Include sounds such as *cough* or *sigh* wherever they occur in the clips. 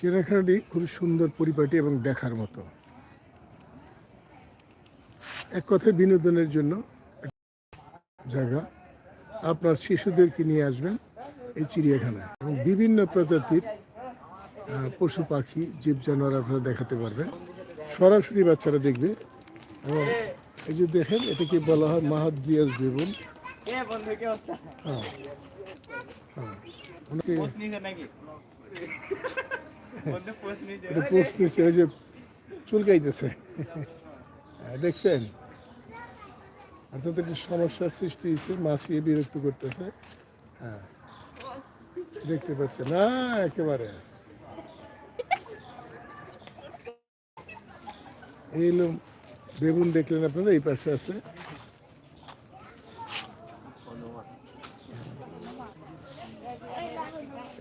চিড়িয়াখানাটি খুব সুন্দর পরিপাটি এবং দেখার মতো। এক কথায় বিনোদনের জন্য জায়গা। আপনার শিশুদেরকে নিয়ে আসবেন এই চিড়িয়াখানায়। এবং বিভিন্ন প্রজাতির পশু পাখি জীব জানোয়ার আপনারা দেখাতে পারবেন। সরাসরি বাচ্চারা দেখবে। এবং এই যে দেখেন, এটাকে বলা হয় বন্ধু কি অবস্থা হ্যাঁ হ্যাঁ। এটা পোস্ট নিচ্ছে ওই যে চুলকাইতেছে। হ্যাঁ, দেখছেন? অর্থাৎ একটি সমস্যার সৃষ্টি হয়েছে? মাছিয়ে বিরক্ত করতেছে। হ্যাঁ দেখতে পাচ্ছেন। না একেবারে। এই বেগুন দেখলেন আপনারা এই পাশে আছে।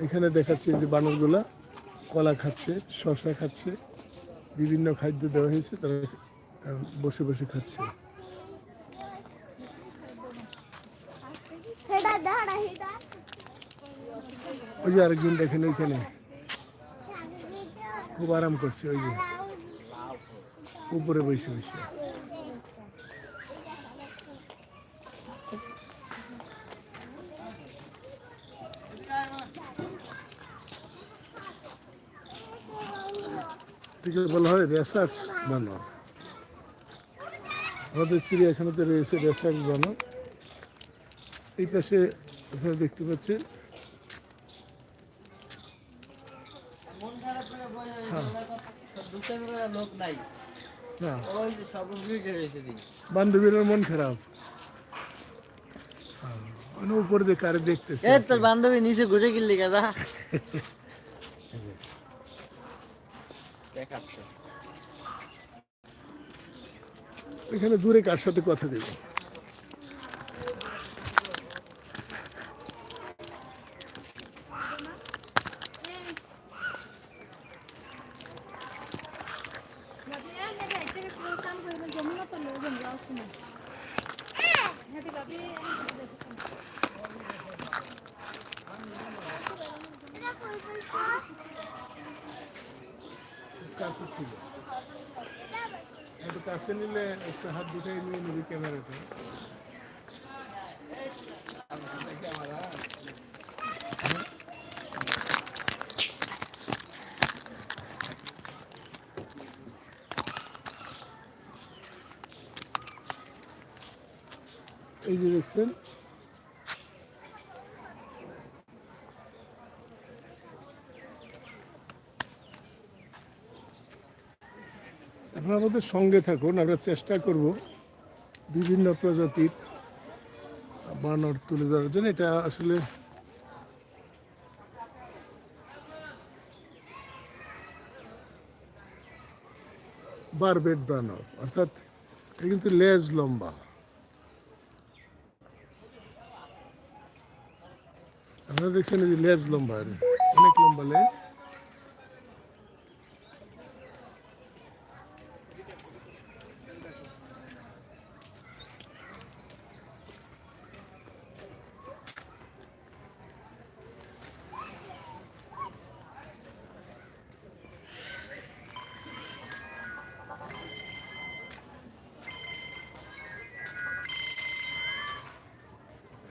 এখানে দেখাচ্ছে যে বানরগুলা। কলা খাচ্ছে শশা খাচ্ছে বিভিন্ন খাদ্য দেওয়া হয়েছে তারা বসে বসে খাচ্ছে। ওই যে আরেকজন দেখেন ওইখানে। খুব আরাম করছে ওই যে। উপরে বসে বসে। এটাকে বলা হয় রেসার্চ বানর আমাদের চিড়িয়াখানাতে রয়েছে রেসার্স বানর এই পাশে আপনারা দেখতে পাচ্ছেন খারাপ করে বসে দুটো লোক নাই না ওই যে সব ভিড়ে রয়েছে দিন বান্ধবীর মন খারাপ। হ্যাঁ, মানে উপর দিয়ে কারে দেখতেছে তোর বান্ধবী নিচে ঘুরে গেলি কাদা *laughs* দেখাচ্ছে এখানে দূরে কার সাথে কথা দেব কাছে ছিল একটু কাছে নিলে একটু হাত দুটাই নিয়ে নিবি ক্যামেরাটা এই যে দেখছেন আপনারা আমাদের সঙ্গে থাকুন, আমরা চেষ্টা করব বিভিন্ন প্রজাতির বানর তুলে ধরার জন্য। এটা আসলে বারবেট বানর, অর্থাৎ এটা কিন্তু লেজ লম্বা। আপনারা দেখছেন লেজ লম্বা, অনেক লম্বা লেজ।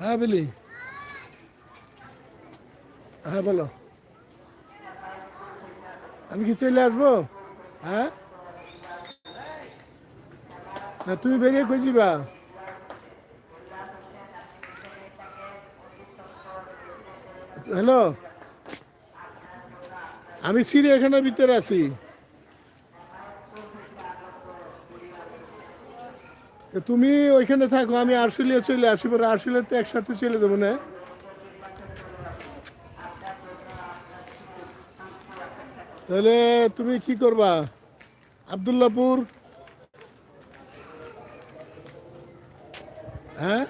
হ্যাঁ বলি। হ্যাঁ বলো। আমি কি চলে আসব? হ্যাঁ? না, তুমি বেরিয়ে কই যাবা? হ্যালো? আমি চিড়িয়াখানার ভিতরে আছি। তুমি ওইখানে থাকো, আমি আরশুলিয়া চলে আসি, পরে আরশুলিয়াতে একসাথে চলে যাব, না? তাহলে তুমি কি করবা? আবদুল্লাপুর? হ্যাঁ?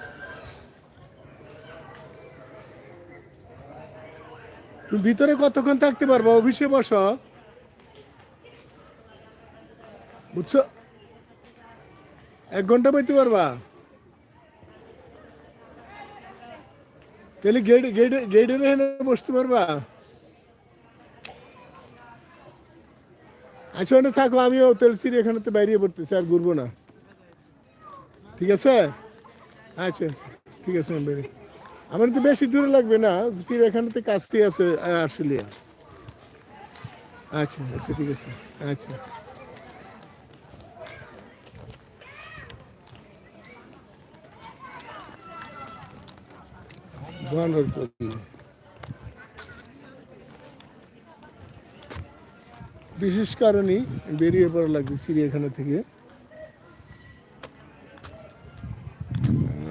তুমি ভিতরে কতক্ষণ থাকতে পারবা? অফিসে বসো। বুঝছ? এক ঘণ্টা বইতে পারবা? তাহলে গেট গেটে গেটের এখানে বসতে পারবা? আচ্ছা ওটা থাকো আমিও তেল চিড়িয়াখানাতে বাইরে পড়তেছি আর ঘুরবো না। ঠিক আছে? আচ্ছা ঠিক আছে আমি বেরিয়ে আমার তো বেশি দূরে লাগবে না চিড়িয়াখানাতে কাছতেই আছে আহ, আশুলিয়া। আচ্ছা আচ্ছা ঠিক আছে। আচ্ছা। বানর বিশেষ কারণেই বেরিয়ে পড়া লাগছে চিড়িয়াখানা থেকে।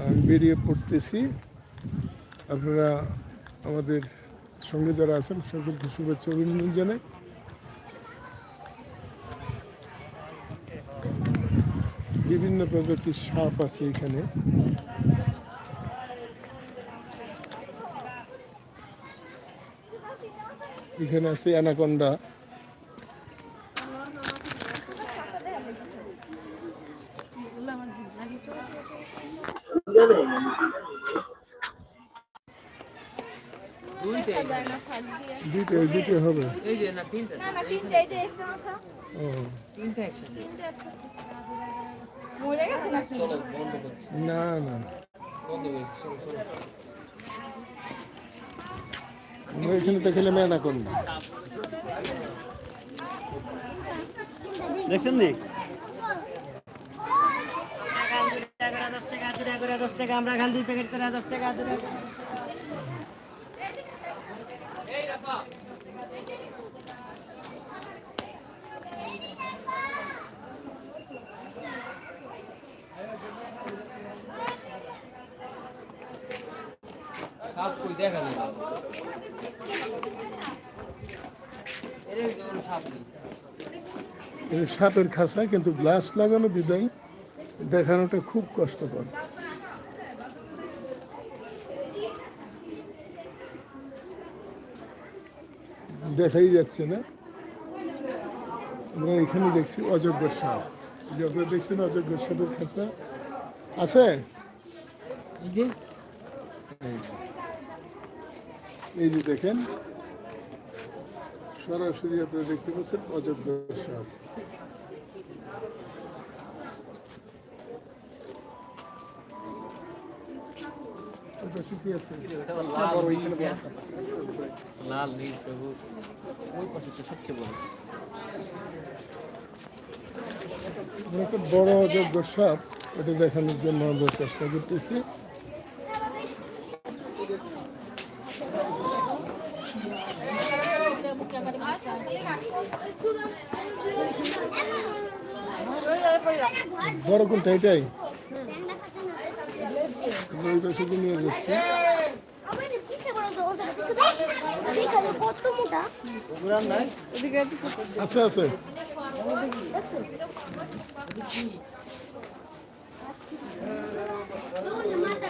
আমি বেরিয়ে পড়তেছি। আপনারা আমাদের সঙ্গে যারা আছেন, সকলকে শুভেচ্ছা, অভিনন্দন জানাই। বিভিন্ন প্রজাতির সাপ আছে এখানে। এখানে আছে অ্যানাকন্ডা। দুইটাই দুইটা দুইটা হবে। এই যে না তিনটা। না না তিনটে এই যে একটা মাথা। ও। তিনটা একসাথে। তিনটে একসাথে। মরে গেছে নাকি? চলো বন্ধ করছি। না না। বন্ধ করছি চলো চলো। আমরা এখানে তো খেলে অ্যানাকন্ডা দেখছেন দি আমরা খান দুই প্যাকেট করে দশ টাকা সাপ কই দেখা যায় সাপের খাঁচা কিন্তু গ্লাস লাগানো বিদায় দেখানোটা খুব কষ্টকর। দেখাই যাচ্ছে না। আমরা এখানে দেখছি অযোগ্য সাপ। এই যে আপনারা দেখছেন অযোগ্য সাপের খাঁচা আছে? এই যে দেখেন সরাসরি আপনারা দেখতে পাচ্ছেন অযোগ্য সাপ? লাল নীল সবুজ। ওই পাশে তো সবচেয়ে বড়। একটা বড় অযোগ্য সাপ এটা দেখানোর জন্য আমরা চেষ্টা করতেছি। বড় কোনটা? এটাই? পাশে নিয়ে যাচ্ছে। আছে আছে।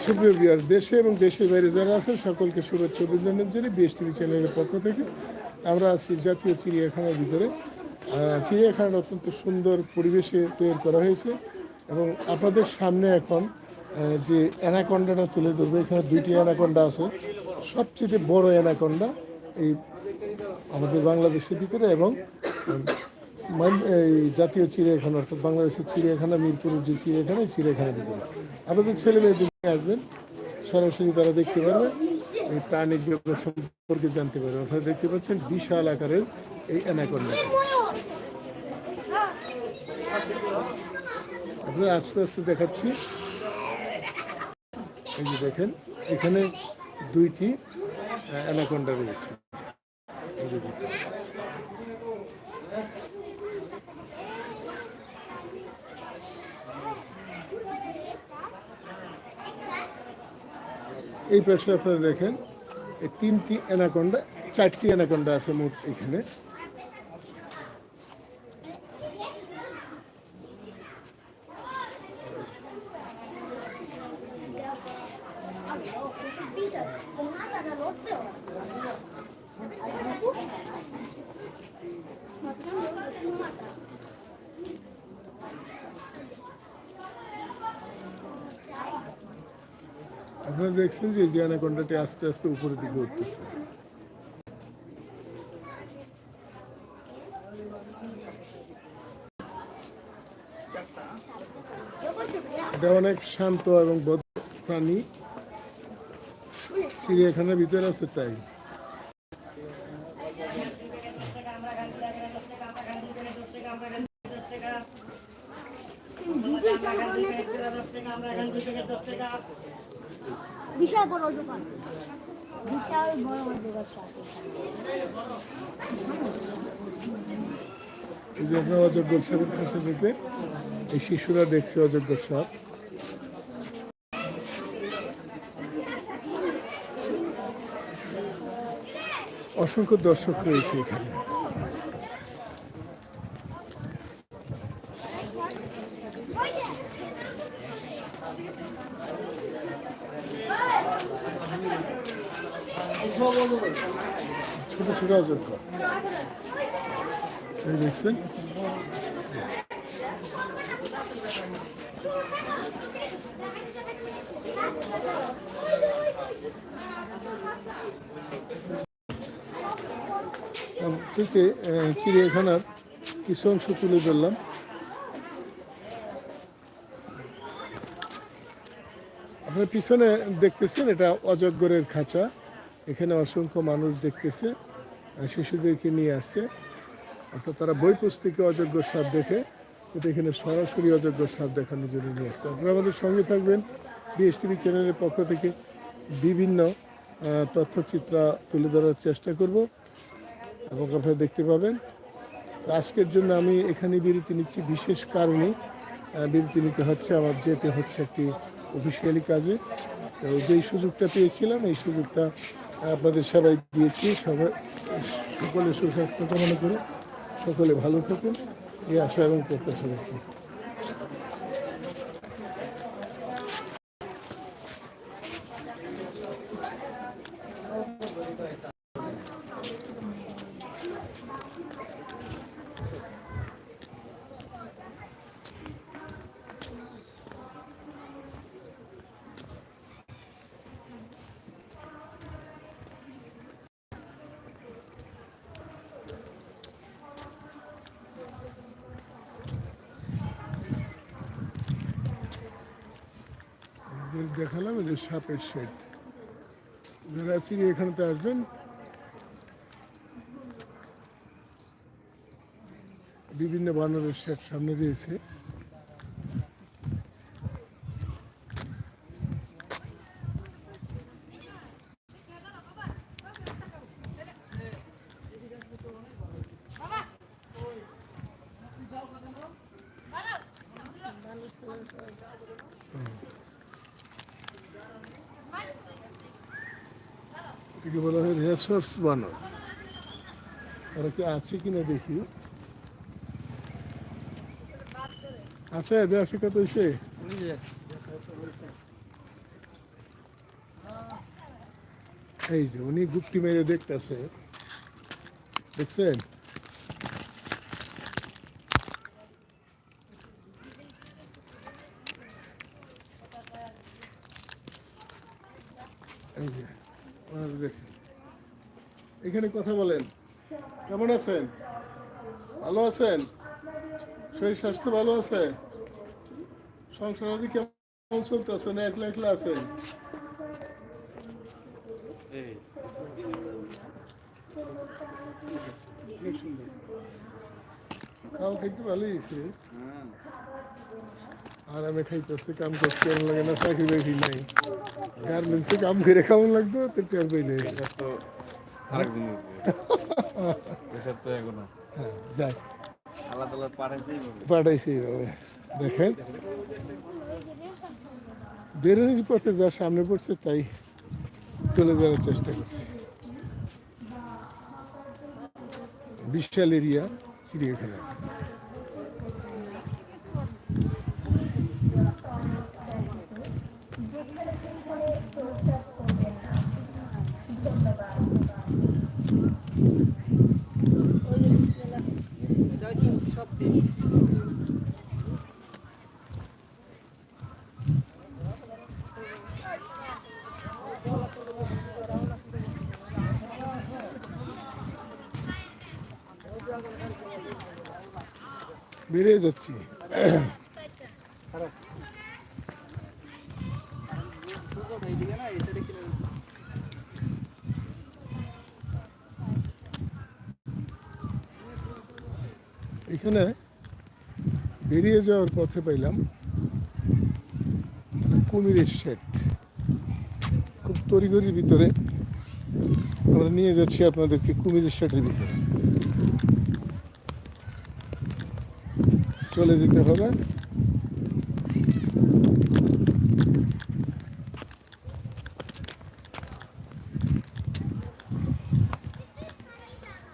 সুপ্রিয় বিহার দেশে এবং দেশের বাইরে যারা আছেন সকলকে শুভেচ্ছা অভিনন্দন জানিয়ে বিএস টিভি চ্যানেলের পক্ষ থেকে আমরা আছি জাতীয় চিড়িয়াখানার ভিতরে। চিড়িয়াখানাটা অত্যন্ত সুন্দর পরিবেশে তৈরি করা হয়েছে এবং আপনাদের সামনে এখন যে অ্যানাকন্ডাটা তুলে ধরবে, এখানে দুইটি অ্যানাকন্ডা আছে। সবচেয়ে বড় অ্যানাকন্ডা এই আমাদের বাংলাদেশের ভিতরে এবং এই জাতীয় চিড়িয়াখানা, অর্থাৎ বাংলাদেশের চিড়িয়াখানা, মিরপুরের যে চিড়িয়াখানা, এই চিড়িয়াখানার ভিতরে। আপনাদের ছেলে মেয়েদের আসবেন, সরাসরি তারা দেখতে পারবে, এই প্রাণীর সম্পর্কে জানতে পারবে। আপনারা দেখতে পাচ্ছেন বিশাল আকারের এই অ্যানাকন্ডা। আপনারা আস্তে আস্তে দেখাচ্ছি। এই যে দেখেন, এখানে দুইটি অ্যানাকন্ডা রয়েছে। এই পাশে আপনারা দেখেন, এই তিনটি অ্যানাকন্ডা, চারটি অ্যানাকন্ডা আছে মোট এখানে আপনারা দেখছেন যে এই অ্যানাকন্ডাটি আস্তে আস্তে উপরের দিকে উঠতেছে। এটা অনেক শান্ত এবং বদ্ধ প্রাণী। চিড়িয়াখানার ভিতরে আছে তাই। বিশাল বড় দোকান বিশাল বড় দোকান এই শিশুরা দেখছে অযোগ্য সাপ অসংখ্য দর্শক রয়েছে এখানে। ছোট অযোগ্য এই দেখছেন? থেকে চিড়িয়াখানার কিছু অংশ তুলে ধরলাম? আপনার পিছনে দেখতেছেন, এটা অজগরের খাঁচা। এখানে অসংখ্য মানুষ দেখতেছে। শিশুদেরকে নিয়ে আসছে। অর্থাৎ তারা বই পুস্তকে অযোগ্য সাপ দেখে এটা এখানে সরাসরি অযোগ্য সাপ দেখানোর জন্য নিয়ে আসছে। আপনারা আমাদের সঙ্গে থাকবেন। বিএসটিভি চ্যানেলের পক্ষ থেকে বিভিন্ন তথ্যচিত্র তুলে ধরার চেষ্টা করব এবং আপনারা দেখতে পাবেন। আজকের জন্য আমি এখানে বিরতি নিচ্ছি। বিশেষ কারণে বিরতি নিতে হচ্ছে, আমার যেতে হচ্ছে একটি অফিসিয়ালি কাজে। তো যেই সুযোগটা পেয়েছিলাম, এই সুযোগটা আপনাদের সবাই দিয়েছি। সবাই সকলে সুস্বাস্থ্য কামনা করি সকলে ভালো থাকুন। এই আশা এবং প্রত্যাশা রাখি আপনাদের দেখালাম এদের সাপের শেড। যারা চিড়িয়াখানাতে আসবেন। বিভিন্ন বানরের শেড সামনে রয়েছে। এটাকে বলা হয় রেসোর্স বানর। ওরা কি আছে কিনা দেখি। আছে দেড়শো তো হয়েছে এই যে উনি গুপ্তি মেরে দেখতেছে। দেখছেন এই যে ওনারা দেখেন এখানে কথা বলেন। কেমন আছেন? ভালো আছেন? শরীর স্বাস্থ্য ভালো আছে? সংসার আদি কেমন চলতেছে? না একলা একলা আছেন? খাওয়া খাইতে ভালোই হয়েছে। আরামে খাইতেছে, কাম করতে কেমন লাগে না? চাকরি বাকরি নাই। গার্মেন্টসে কাম করে কেমন লাগতো তো টের পাইলে। আরেকদিন এসব তো *laughs* এখনও। আল্লাহ তালা পাঠাইছি দেখেন। বেরোনোর পথে যা সামনে পড়ছে তাই তুলে ধরার চেষ্টা করছি। বিশাল এরিয়া চিড়িয়াখানা। বেরিয়ে যাচ্ছি। এখানে বেরিয়ে যাওয়ার পথে পাইলাম কুমিরের শেড খুব তড়িঘড়ির ভিতরে আমরা নিয়ে যাচ্ছি আপনাদেরকে কুমিরের শেডের ভিতরে। চলে যেতে হবে।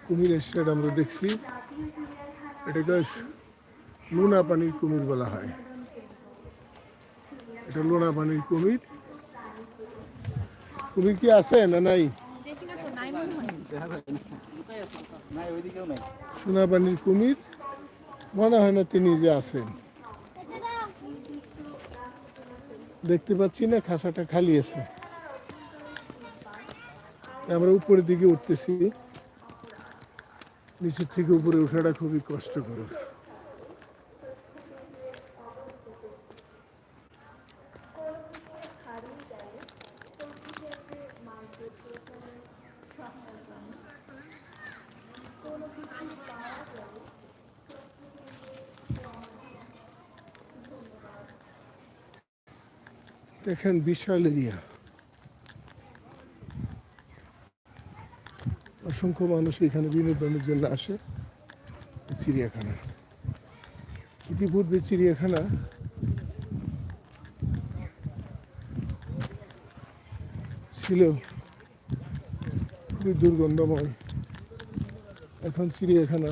কুমিরের শেড আমরা দেখছি। এটাকে লোনা পানির কুমির বলা হয়। এটা লোনা পানির কুমির। কুমির কি আছে না নাই? সোনা পানির কুমির। মনে হয় না তিনি যে আছেন। দেখতে পাচ্ছি না, খাসাটা খালি আছে। আমরা উপরের দিকে উঠতেছি। নিচের থেকে উপরে উঠাটা খুবই কষ্টকর। দেখেন বিশাল এরিয়া। অসংখ্য মানুষ এখানে বিনোদনের জন্য আসে চিড়িয়াখানা। ইতিপূর্বে চিড়িয়াখানা ছিল খুবই দুর্গন্ধময়। এখন চিড়িয়াখানা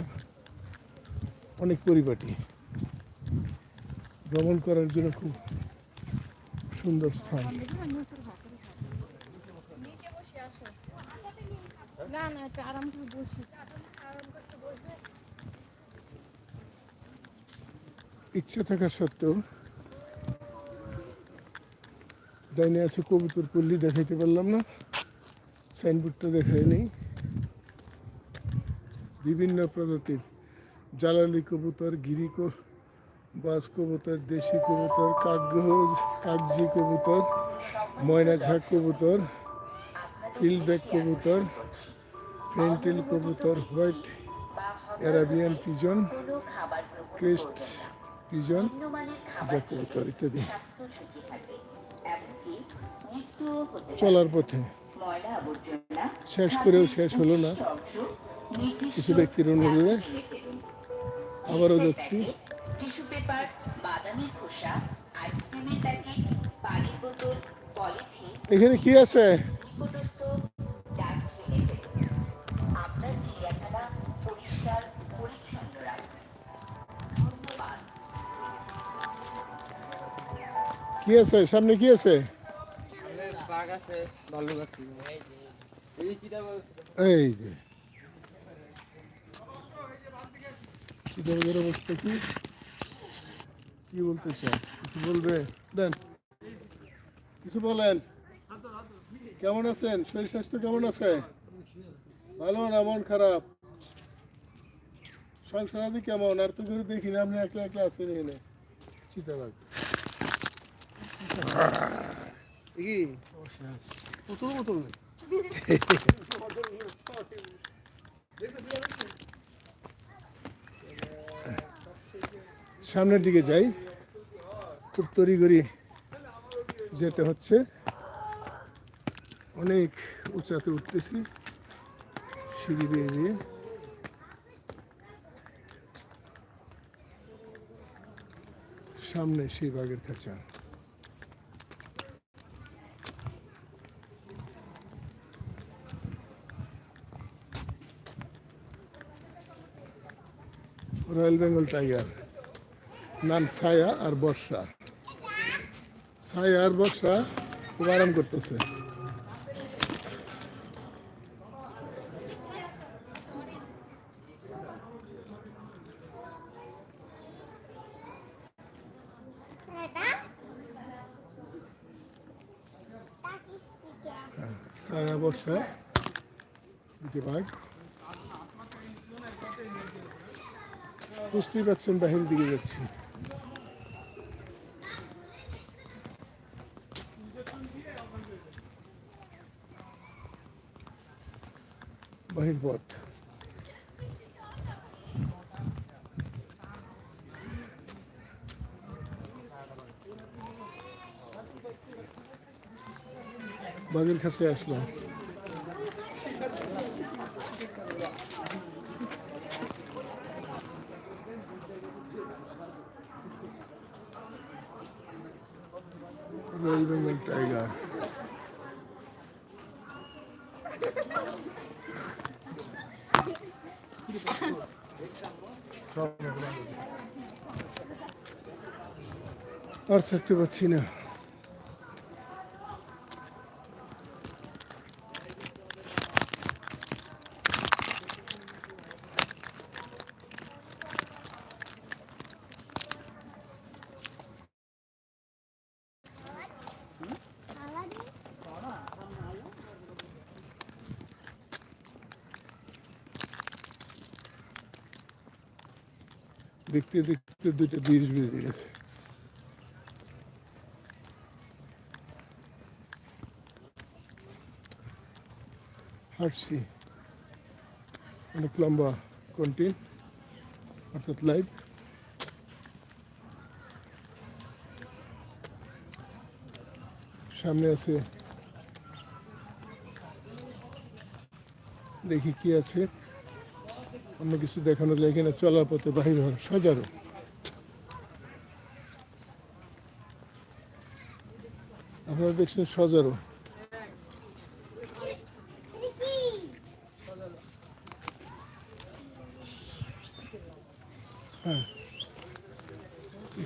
অনেক পরিপাটি। ভ্রমণ করার জন্য খুব সুন্দর স্থান। ইচ্ছা থাকা সত্ত্বেও ডাইনে আছে কবুতর পল্লী দেখাইতে পারলাম না। সাইনবোর্ডটা দেখাই নেই। বিভিন্ন প্রজাতির জালালি কবুতর গিরি বাজ কবুতর, দেশি কবুতর কাগজ কাগজি কবুতর ময়না ঝাঁক কবুতর ফিল্ডব্যাক কবুতর ফেন্টেল কবুতর, white Arabian pigeon, crest pigeon, যা কবুতর ইত্যাদি। চলার পথে। শেষ করেও শেষ হলো না। কিছু ব্যক্তির অনুরোধে আবারও যাচ্ছি। পেপার বাদামি খোসা আইসক্রিমের প্যাকেট পানির বোতল পলিথিন এখানে কি আছে? কি আছে? সামনে কি আছে? এই যে চিতাবাঘ এই যে। চিটাগের অবস্থা কি? কি বলতে চান কিছু বলবে? দেন। কিছু বলেন। কেমন আছেন? শরীর স্বাস্থ্য কেমন আছে? ভালো না মন খারাপ? সংসারাদি কেমন? আর তো করে দেখি না, আপনি একলা একলা আছেন এখানে। চিতাবাঘ। কি? বোতল বোতল সামনের দিকে যাই, খুব তড়িঘড়ি যেতে হচ্ছে। অনেক উঁচাতে উঠতেছি, সিঁড়ি বেয়ে বেয়ে। সামনে সেই বাঘের খাঁচা। Royal Bengal tiger. নাম ছায়া আর বর্ষা। ছায়া আর বর্ষা খুব আরাম করতেছে। ছায়া বর্ষা বুঝতেই পারছেন বাহির দিকে যাচ্ছি। বাহির পথ বাগের কাছে আসলাম। Royal Bengal tiger. আর থাকতে পারছি না দেখতে দেখতে বিষ বেজে গেছে হাঁটছি অনেক লম্বা কন্টিন অর্থাৎ লাইভ সামনে আছে দেখি কি আছে অন্য কিছু দেখানো যায় কিনা চলার পথে বাহির হন সজারো দেখছেন সজারো হ্যাঁ।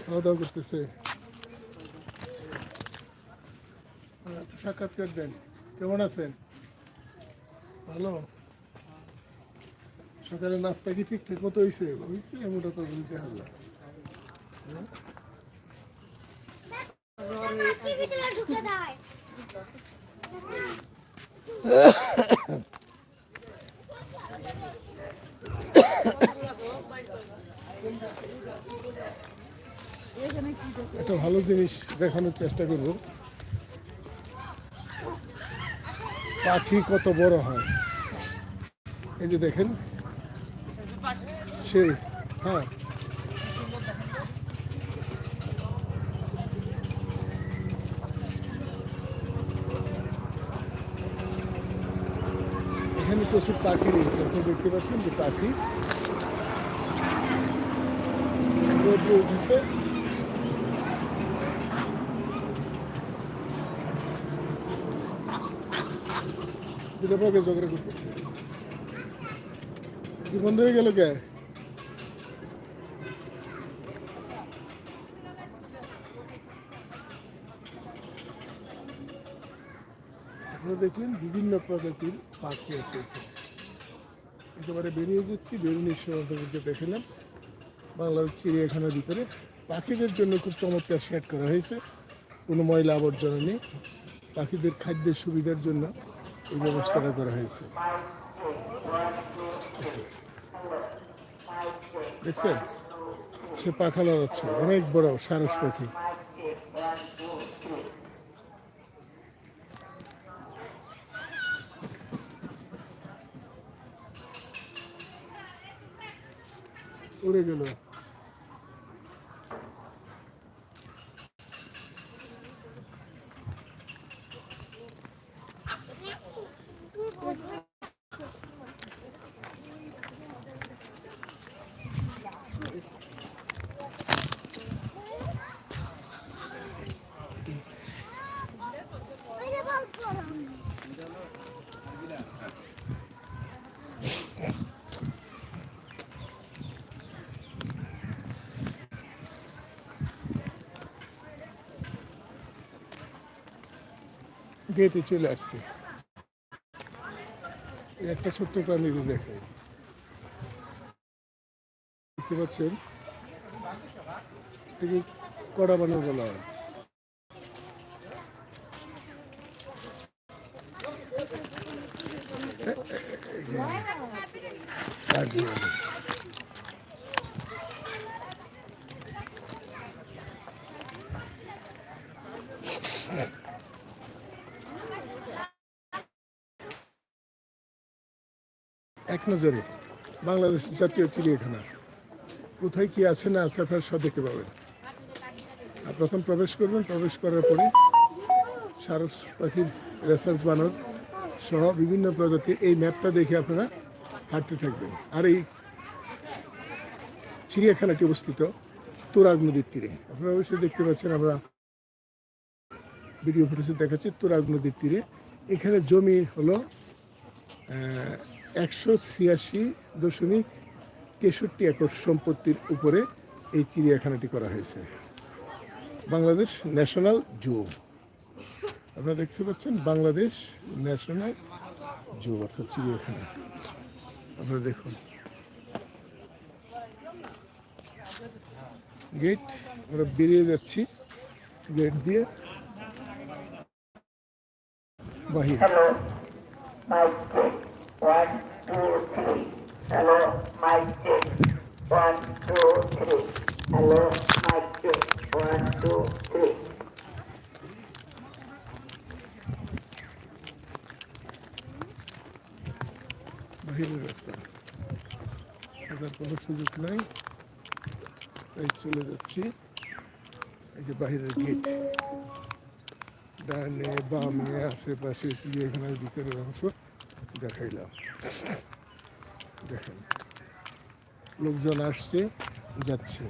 খাওয়া দাওয়া করতেছে। হ্যাঁ, সাক্ষাৎকার দেন। কেমন আছেন? ভালো? সকালে নাস্তা কি ঠিকঠাক মতো হয়েছে হয়েছে এমনটা তো বলতে হবে ভিতরে ঢুকে দেয় একটা ভালো জিনিস দেখানোর চেষ্টা করব। পাখি কত বড় হয়। এই যে দেখেন সেই হ্যাঁ। প্রচুর পাখি রয়েছে, আপনি দেখতে পাচ্ছেন যে পাখি রোদ্র উঠেছে। দুটো পাখি ঝগড়া করতেছে। কি বন্ধ হয়ে গেল কে? আপনারা দেখলেন বিভিন্ন প্রজাতির পাখি আছে একেবারে বেরিয়ে যাচ্ছি বেরুনির সমুদ্রকে দেখলাম বাংলাদেশ চিড়িয়াখানার ভিতরে। পাখিদের জন্য খুব চমৎকার সেট করা হয়েছে। কোনো ময়লা আবর্জনা নেই। পাখিদের খাদ্যের সুবিধার জন্য এই ব্যবস্থাটা করা হয়েছে। দেখছেন? সে পাখা লড়াচ্ছে। অনেক বড় সারস পাখি। উড়ে গেল গেটে চলে আসছে। একটা ছোট্ট প্রাণীর দেখে দেখতে পাচ্ছেন? কড়া বানা বলা হয় আর দিয়ে হবে। এক নজরে বাংলাদেশ জাতীয় চিড়িয়াখানা। কোথায় কি আছে না আছে আপনারা সব দেখতে পাবেন। আর প্রথম প্রবেশ করবেন, প্রবেশ করার পরে সারস পাখির রেসার্চ বানর সহ বিভিন্ন প্রজাতির এই ম্যাপটা দেখে আপনারা হাঁটতে থাকবেন। আর এই চিড়িয়াখানাটি অবস্থিত তুরাগ নদীর তীরে। আপনারা অবশ্যই দেখতে পাচ্ছেন আমরা ভিডিও ফুটেজে দেখাচ্ছি তুরাগ নদীর তীরে। এখানে জমি হলো একশো ছিয়াশি দশমিক তেষট্টি একর সম্পত্তির উপরে এই চিড়িয়াখানাটি করা হয়েছে। Bangladesh national zoo. আপনারা দেখতে পাচ্ছেন বাংলাদেশ ন্যাশনাল জু অর্থাৎ চিড়িয়াখানা। আপনারা দেখুন। গেট, আমরা বেরিয়ে যাচ্ছি। গেট দিয়ে বাহির. One, two, three. Hello, mic check. One, two, three. Hello, mic check. One, two, three. বাহিরের রাস্তা থাকার কোনো সুযোগ নাই তাই চলে যাচ্ছি এই যে বাহিরের গেট ডানে বামে আশেপাশে চিড়িয়াখানার ভিতরের অংশ দেখাইলাম দেখেন। লোকজন আসছে যাচ্ছে।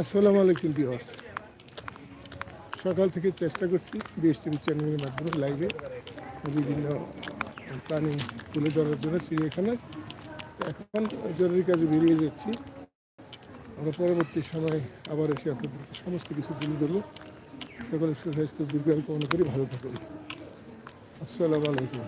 আসসালামু আলাইকুম ভিউয়ার্স। সকাল থেকে চেষ্টা করছি বিএসটিভি চ্যানেলের মাধ্যমে লাইভে বিভিন্ন প্রাণী তুলে ধরার জন্য চিড়িয়াখানার এখন জরুরি কাজে বেরিয়ে যাচ্ছি। আমরা পরবর্তী সময় আবার এসে আপনাদেরকে সমস্ত কিছু তুলে ধরবো। সকলের সুস্বাস্থ্য, দীর্ঘায়ু কামনা করি। ভালো থাকুন। আসসালামু আলাইকুম।